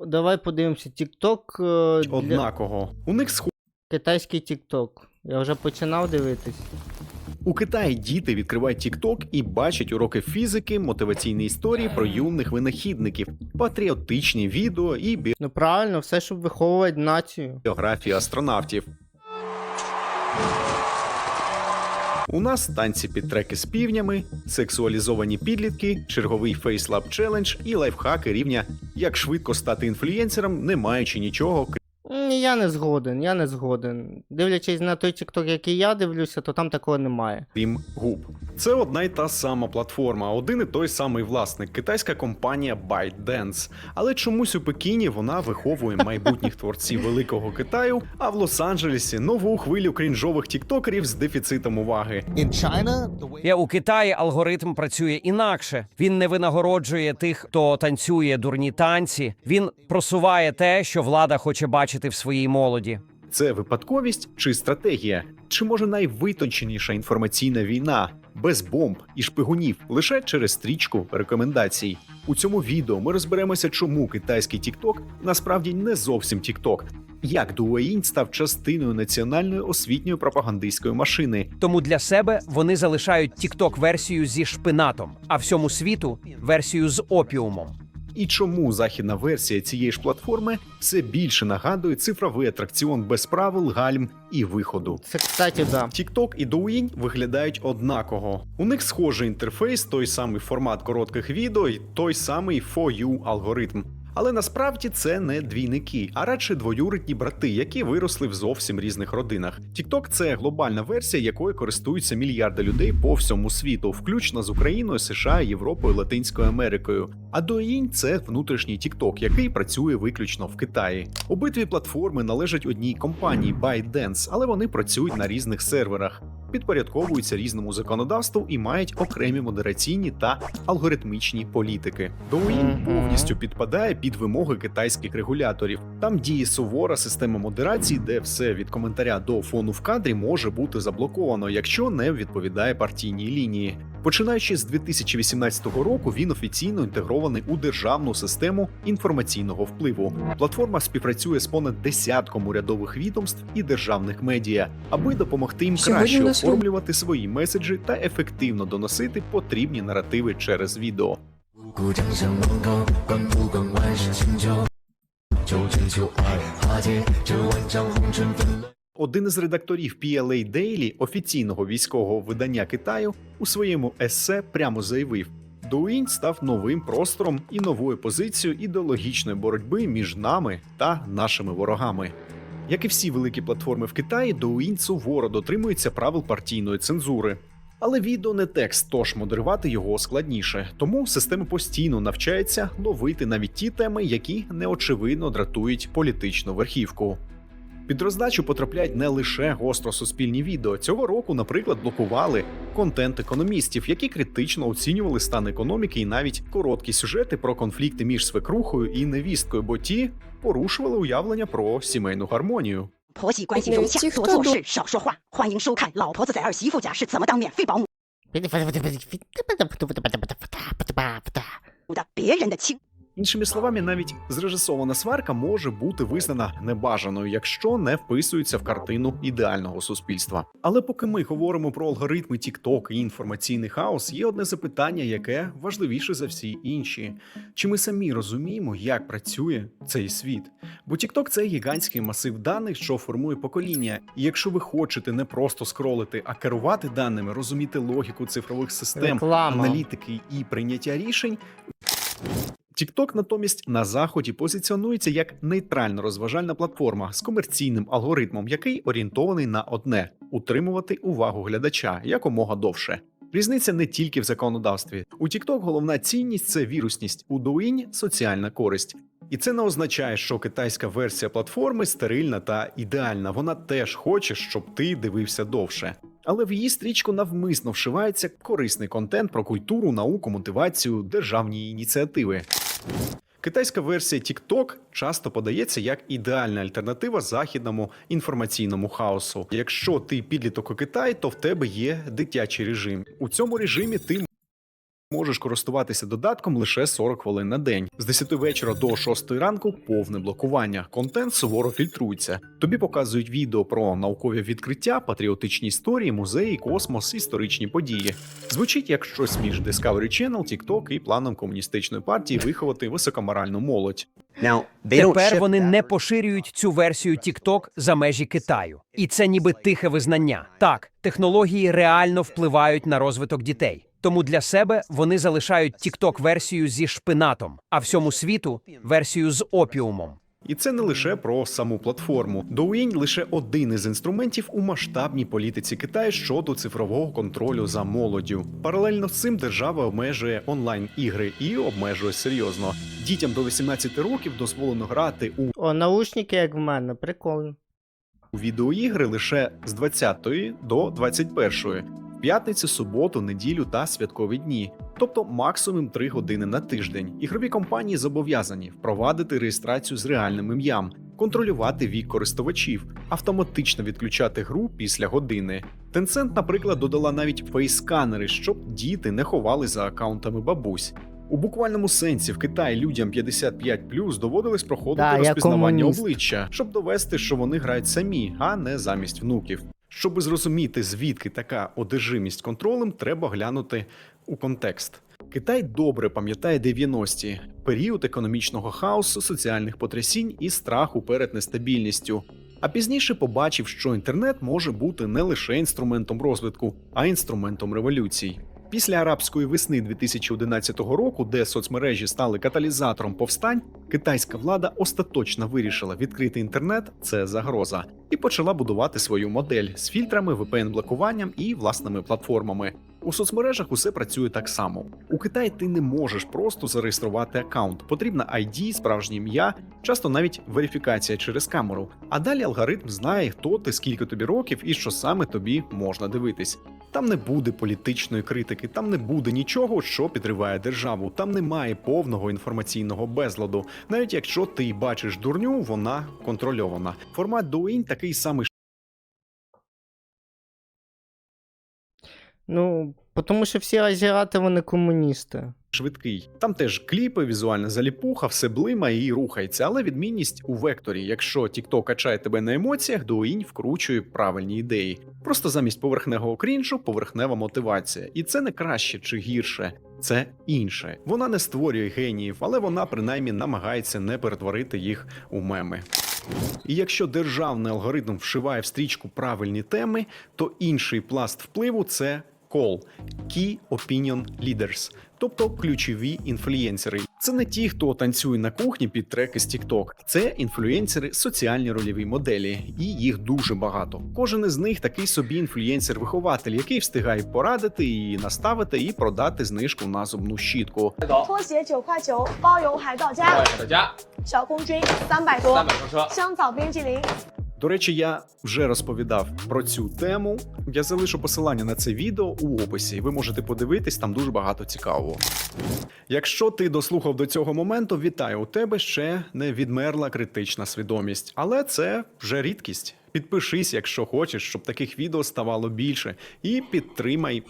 Давай подивимося TikTok. е, Для... однаково. У них схо... Китайський TikTok. Я вже починав дивитись. у Китаї діти відкривають TikTok і бачать уроки фізики, мотиваційні історії про юних винахідників, патріотичні відео і бі... Ну правильно, все, щоб виховувати націю. біографії астронавтів. У нас танці під треки з півнями, сексуалізовані підлітки, черговий фейслаб челендж і лайфхаки рівня як швидко стати інфлюєнсером, не маючи нічого Я не згоден, я не згоден. Дивлячись на той тікток, який я дивлюся, то там такого немає. крім губ. Це одна й та сама платформа, один і той самий власник, китайська компанія ByteDance. Але чомусь у Пекіні вона виховує майбутніх творців великого Китаю, а в Лос-Анджелесі нову хвилю крінжових тіктокерів з дефіцитом уваги. In China, the way Я у Китаї алгоритм працює інакше. Він не винагороджує тих, хто танцює дурні танці. Він просуває те, що влада хоче бачити в своїй молоді. Це випадковість чи стратегія, чи може найвитонченіша інформаційна війна без бомб і шпигунів лише через стрічку рекомендацій. У цьому відео ми розберемося, чому китайський TikTok насправді не зовсім TikTok, як Douyin став частиною національної освітньої пропагандистської машини, Тому для себе вони залишають TikTok версію зі шпинатом, а всьому світу версію з опіумом. І чому західна версія цієї ж платформи все більше нагадує цифровий атракціон без правил, гальм і виходу. Це, кстати, да. TikTok і Douyin виглядають однаково. У них схожий інтерфейс, той самий формат коротких відео і той самий For You алгоритм. Але насправді це не двійники, а радше двоюрідні брати, які виросли в зовсім різних родинах. TikTok – це глобальна версія, якою користуються мільярди людей по всьому світу, включно з Україною, США, Європою, Латинською Америкою. А Douyin – це внутрішній TikTok, який працює виключно в Китаї. Обидві платформи належать одній компанії ByteDance, але вони працюють на різних серверах підпорядковуються різному законодавству і мають окремі модераційні та алгоритмічні політики. Douyin повністю підпадає під вимоги китайських регуляторів. Там діє сувора система модерації, де все від коментаря до фону в кадрі може бути заблоковано, якщо не відповідає партійній лінії. Починаючи з 2018 року, він офіційно інтегрований у державну систему інформаційного впливу. Платформа співпрацює з понад десятком урядових відомств і державних медіа, аби допомогти їм краще оформлювати свої меседжі та ефективно доносити потрібні наративи через відео. Один із редакторів PLA Daily, офіційного військового видання Китаю, у своєму есе прямо заявив: Дуінь став новим простором і новою позицією ідеологічної боротьби між нами та нашими ворогами. Як і всі великі платформи в Китаї, Доуін суворо дотримується правил партійної цензури. Але відео не текст, тож модерувати його складніше. Тому система постійно навчається ловити навіть ті теми, які неочевидно дратують політичну верхівку. Під роздачу потрапляють не лише гостро суспільні відео. Цього року, наприклад, блокували контент економістів, які критично оцінювали стан економіки і навіть короткі сюжети про конфлікти між свекрухою і невісткою, бо ті порушували уявлення про сімейну гармонію. Іншими словами, навіть зрежисована сварка може бути визнана небажаною, якщо не вписується в картину ідеального суспільства. Але поки ми говоримо про алгоритми TikTok і інформаційний хаос, є одне запитання, яке важливіше за всі інші: чи ми самі розуміємо, як працює цей світ? Бо TikTok – це гігантський масив даних, що формує покоління. І якщо ви хочете не просто скролити, а керувати даними, розуміти логіку цифрових систем, Реклама. аналітики і прийняття рішень, TikTok натомість на заході позиціонується як нейтрально розважальна платформа з комерційним алгоритмом, який орієнтований на одне утримувати увагу глядача якомога довше. Різниця не тільки в законодавстві. У TikTok головна цінність це вірусність, у Douyin – соціальна користь. І це не означає, що китайська версія платформи стерильна та ідеальна. Вона теж хоче, щоб ти дивився довше. Але в її стрічку навмисно вшивається корисний контент про культуру, науку, мотивацію, державні ініціативи. Китайська версія TikTok часто подається як ідеальна альтернатива західному інформаційному хаосу. Якщо ти підліток у Китаї, то в тебе є дитячий режим. У цьому режимі ти Можеш користуватися додатком лише 40 хвилин на день. З 10 вечора до 6 ранку повне блокування. Контент суворо фільтрується. Тобі показують відео про наукові відкриття, патріотичні історії, музеї, космос, історичні події. Звучить як щось між Discovery Channel, TikTok і планом комуністичної партії виховати високоморальну молодь. Тепер вони не поширюють цю версію TikTok за межі Китаю, і це ніби тихе визнання. Так, технології реально впливають на розвиток дітей. Тому для себе вони залишають TikTok версію зі шпинатом, а всьому світу версію з опіумом. І це не лише про саму платформу. Douyin – лише один із інструментів у масштабній політиці Китаю щодо цифрового контролю за молоддю. Паралельно з цим держава обмежує онлайн ігри і обмежує серйозно. Дітям до 18 років дозволено грати у О, наушники, як в мене, прикольно. відеоігри лише з 20 до 21, п'ятницю, суботу, неділю та святкові дні. Тобто максимум 3 години на тиждень. Ігрові компанії зобов'язані впровадити реєстрацію з реальним ім'ям, контролювати вік користувачів, автоматично відключати гру після години. Tencent, наприклад, додала навіть фейсканери, щоб діти не ховали за акаунтами бабусь. У буквальному сенсі в Китаї людям 55 доводилось проходити Да, розпізнавання обличчя, щоб довести, що вони грають самі, а не замість внуків. Щоби зрозуміти, звідки така одержимість контролем, треба глянути у контекст. Китай добре пам'ятає 90-ті – період економічного хаосу, соціальних потрясінь і страху перед нестабільністю. А пізніше побачив, що інтернет може бути не лише інструментом розвитку, а інструментом революцій. Після арабської весни 2011 року, де соцмережі стали каталізатором повстань, китайська влада остаточно вирішила відкрити інтернет це загроза, і почала будувати свою модель з фільтрами, VPN-блокуванням і власними платформами. У соцмережах усе працює так само. У Китаї ти не можеш просто зареєструвати аккаунт. Потрібна ID, справжнє ім'я, часто навіть верифікація через камеру. А далі алгоритм знає, хто ти, скільки тобі років і що саме тобі можна дивитись. Там не буде політичної критики, там не буде нічого, що підриває державу. Там немає повного інформаційного безладу. Навіть якщо ти бачиш дурню, вона контрольована. Формат Douyin такий самий Ну, тому що всі азіати вони комуністи. швидкий. Там теж кліпи, візуальна заліпуха, все блимає і рухається, але відмінність у векторі. Якщо TikTok качає тебе на емоціях, Douyin вкручує правильні ідеї. Просто замість поверхневого крінжу поверхнева мотивація. І це не краще чи гірше. Це інше. Вона не створює геніїв, але вона принаймні намагається не перетворити їх у меми. І якщо державний алгоритм вшиває в стрічку правильні теми, то інший пласт впливу це COL – Key Opinion Leaders, тобто ключові інфлюєнсери. Це не ті, хто танцює на кухні під треки з TikTok. Це інфлюєнсери соціальні рольові моделі, і їх дуже багато. Кожен із них такий собі інфлюєнсер-вихователь, який встигає порадити і наставити і продати знижку на зубну щітку. До речі, я вже розповідав про цю тему. Я залишу посилання на це відео у описі, і ви можете подивитись, там дуже багато цікавого. Якщо ти дослухав до цього моменту, вітаю у тебе ще не відмерла критична свідомість, але це вже рідкість. Підпишись, якщо хочеш, щоб таких відео ставало більше, і підтримай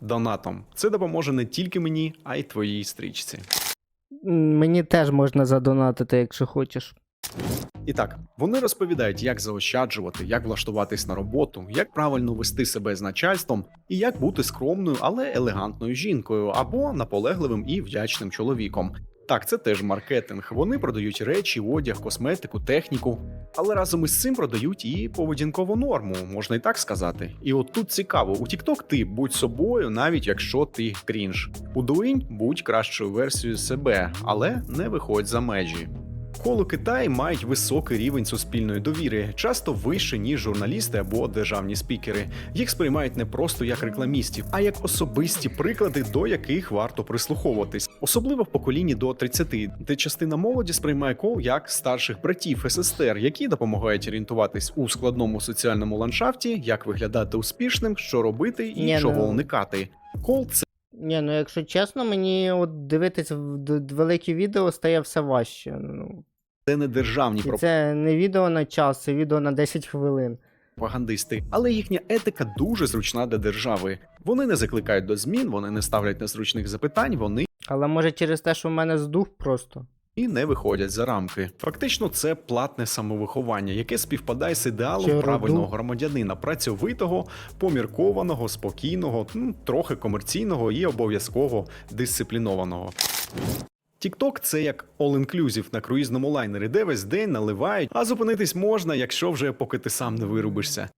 донатом. Це допоможе не тільки мені, а й твоїй стрічці. Мені теж можна задонатити, якщо хочеш. І так, вони розповідають, як заощаджувати, як влаштуватись на роботу, як правильно вести себе з начальством і як бути скромною, але елегантною жінкою або наполегливим і вдячним чоловіком. Так, це теж маркетинг. Вони продають речі, одяг, косметику, техніку, але разом із цим продають і поведінкову норму, можна і так сказати. І от тут цікаво: у TikTok ти будь собою, навіть якщо ти крінж. У Douyin будь кращою версією себе, але не виходь за межі. Коло Китаї мають високий рівень суспільної довіри, часто вище ніж журналісти або державні спікери. Їх сприймають не просто як рекламістів, а як особисті приклади, до яких варто прислуховуватись, особливо в поколінні до 30, де частина молоді сприймає кол як старших братів СССР, які допомагають орієнтуватись у складному соціальному ландшафті, як виглядати успішним, що робити і чого ну- уникати. Кол це Ні, ну якщо чесно, мені от дивитись великі відео стає все важче. Ну, не державні і це не відео на час, це відео на 10 хвилин. пропагандисти, але їхня етика дуже зручна для держави. Вони не закликають до змін, вони не ставлять незручних запитань, вони Але може через те, що в мене здух просто. І не виходять за рамки. Фактично, це платне самовиховання, яке співпадає з ідеалом Чи правильного роду? громадянина, працьовитого, поміркованого, спокійного, ну, трохи комерційного і обов'язково дисциплінованого. TikTok – це як all-inclusive на круїзному лайнері, де весь день наливають, а зупинитись можна, якщо вже поки ти сам не вирубишся.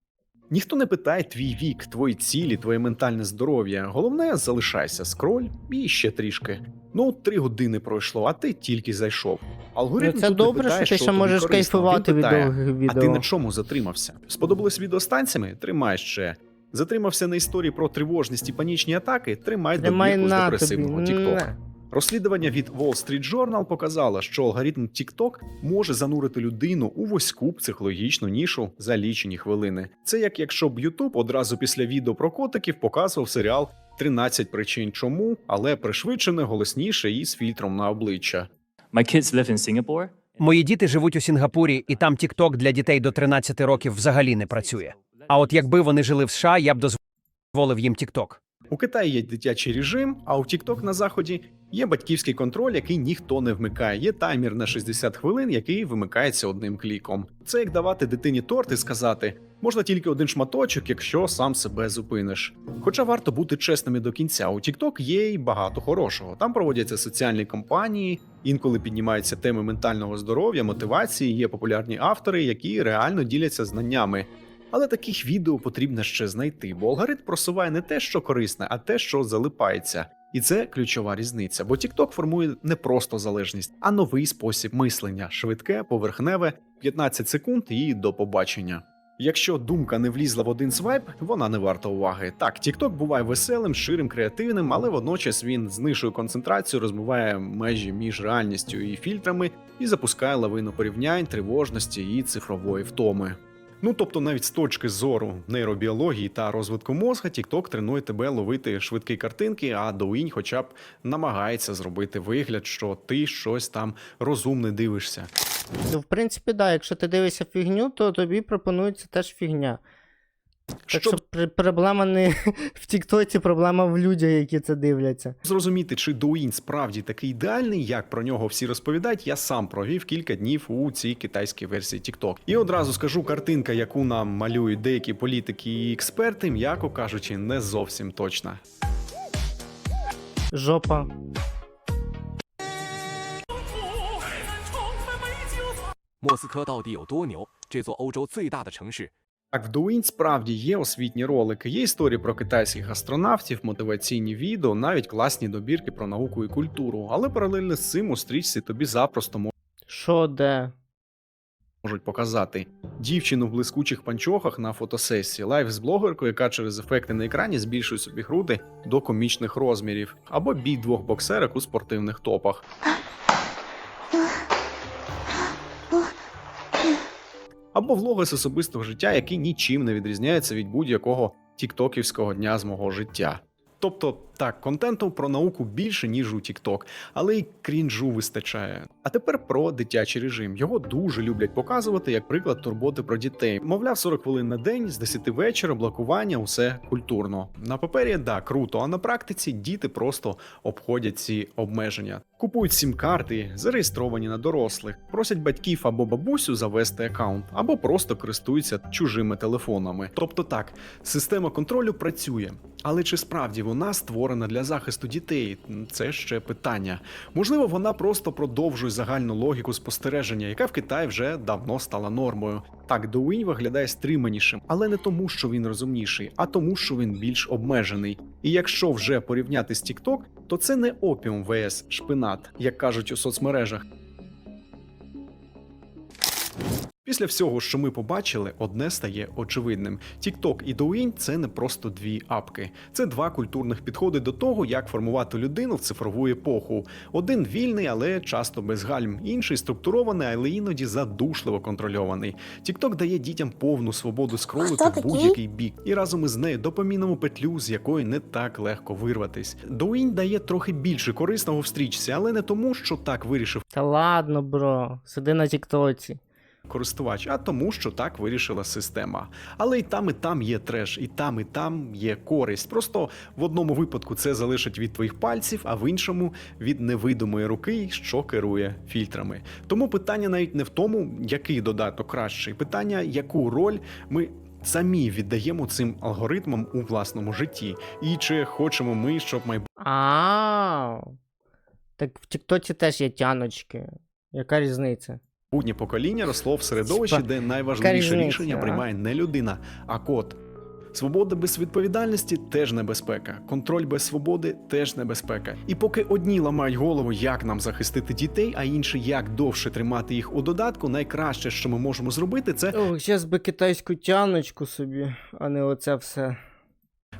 Ніхто не питає твій вік, твої цілі, твоє ментальне здоров'я. Головне, залишайся, скроль і ще трішки. Ну, три години пройшло, а ти тільки зайшов. Алгоритм Ну, це тут не добре, питає, що ти ще можеш корисно. Він від питає, довгих А ти на чому затримався? Сподобалось відео з танцями? Тримай ще. Затримався на історії про тривожність і панічні атаки? Тримай, Тримай добірку з на депресивного тобі. На. Розслідування від Wall Street Journal показало, що алгоритм TikTok може занурити людину у вузьку психологічну нішу за лічені хвилини. Це як якщо б YouTube одразу після відео про котиків показував серіал «13 причин чому, але пришвидшене, голосніше і з фільтром на обличчя. My kids live in Singapore. Мої діти живуть у Сінгапурі, і там TikTok для дітей до 13 років взагалі не працює. А от якби вони жили в США, я б дозволив їм TikTok. У Китаї є дитячий режим, а у TikTok на заході є батьківський контроль, який ніхто не вмикає. Є таймер на 60 хвилин, який вимикається одним кліком. Це як давати дитині торт і сказати: можна тільки один шматочок, якщо сам себе зупиниш. Хоча варто бути чесними до кінця. У TikTok є й багато хорошого. Там проводяться соціальні кампанії, інколи піднімаються теми ментального здоров'я, мотивації. Є популярні автори, які реально діляться знаннями. Але таких відео потрібно ще знайти, бо алгоритм просуває не те, що корисне, а те, що залипається. І це ключова різниця, бо TikTok формує не просто залежність, а новий спосіб мислення швидке, поверхневе, 15 секунд і до побачення. Якщо думка не влізла в один свайп, вона не варта уваги. Так, TikTok буває веселим, ширим, креативним, але водночас він знижує концентрацію, розмиває межі між реальністю і фільтрами і запускає лавину порівнянь, тривожності і цифрової втоми. Ну тобто, навіть з точки зору нейробіології та розвитку мозга, TikTok тренує тебе ловити швидкі картинки, а Douyin хоча б намагається зробити вигляд, що ти щось там розумне дивишся. Ну, в принципі, да, якщо ти дивишся фігню, то тобі пропонується теж фігня. Так Щоб що пр- проблема не в Тіктоці, проблема в людях, які це дивляться. зрозуміти, чи Douyin справді такий ідеальний, як про нього всі розповідають, я сам провів кілька днів у цій китайській версії TikTok. І одразу скажу, картинка, яку нам малюють деякі політики і експерти, м'яко кажучи, не зовсім точна. Жопа. 莫斯科到底有多牛？这座欧洲最大的城市， так, в Douyin справді є освітні ролики, є історії про китайських астронавтів, мотиваційні відео, навіть класні добірки про науку і культуру. Але паралельно з цим у стрічці тобі запросто Що де? можуть показати дівчину в блискучих панчохах на фотосесії, лайв з блогеркою, яка через ефекти на екрані збільшує собі груди до комічних розмірів, або бій двох боксерок у спортивних топах. Або влоги з особистого життя, які нічим не відрізняються від будь-якого тіктоківського дня з мого життя. Тобто, так, контенту про науку більше, ніж у Тікток, але й крінжу вистачає. А тепер про дитячий режим. Його дуже люблять показувати як приклад турботи про дітей. Мовляв, 40 хвилин на день з 10 вечора, блокування, усе культурно. На папері да, круто, а на практиці діти просто обходять ці обмеження. Купують сім-карти, зареєстровані на дорослих, просять батьків або бабусю завести аккаунт, або просто користуються чужими телефонами. Тобто так, система контролю працює. Але чи справді вона створена для захисту дітей? Це ще питання. Можливо, вона просто продовжує загальну логіку спостереження, яка в Китаї вже давно стала нормою. Так, Доуінь виглядає стриманішим, але не тому, що він розумніший, а тому, що він більш обмежений. І якщо вже порівняти з TikTok, то це не опіум ВС шпинат, як кажуть у соцмережах. Після всього, що ми побачили, одне стає очевидним: TikTok і Douyin – це не просто дві апки, це два культурних підходи до того, як формувати людину в цифрову епоху. Один вільний, але часто без гальм, інший структурований, але іноді задушливо контрольований. TikTok дає дітям повну свободу скролити в будь-який бік, і разом із нею допоміному петлю, з якої не так легко вирватись. Douyin дає трохи більше корисного в стрічці, але не тому, що так вирішив Та ладно, бро, сиди на Тіктоці. Користувач, а тому, що так вирішила система. Але і там, і там є треш, і там, і там є користь. Просто в одному випадку це залежить від твоїх пальців, а в іншому від невидимої руки, що керує фільтрами. Тому питання навіть не в тому, який додаток кращий, питання, яку роль ми. Самі віддаємо цим алгоритмам у власному житті, і чи хочемо ми, щоб майбутнє А. Так в Тіктоці теж є тяночки. Яка різниця? Майбутнє покоління росло в середовищі, де найважливіше рішення приймає не людина, а код. Свобода без відповідальності теж небезпека. Контроль без свободи теж небезпека. І поки одні ламають голову, як нам захистити дітей, а інші як довше тримати їх у додатку, найкраще, що ми можемо зробити, це Ох, зараз би китайську тяночку собі, а не оце все.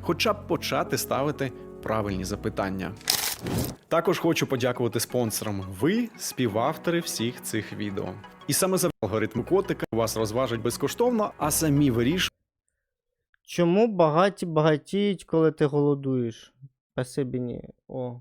хоча б почати ставити правильні запитання. Також хочу подякувати спонсорам. Ви співавтори всіх цих відео. І саме за алгоритм котика вас розважать безкоштовно, а самі вирішують. Чому багаті багатіють, коли ти голодуєш? Спасибі ні. О.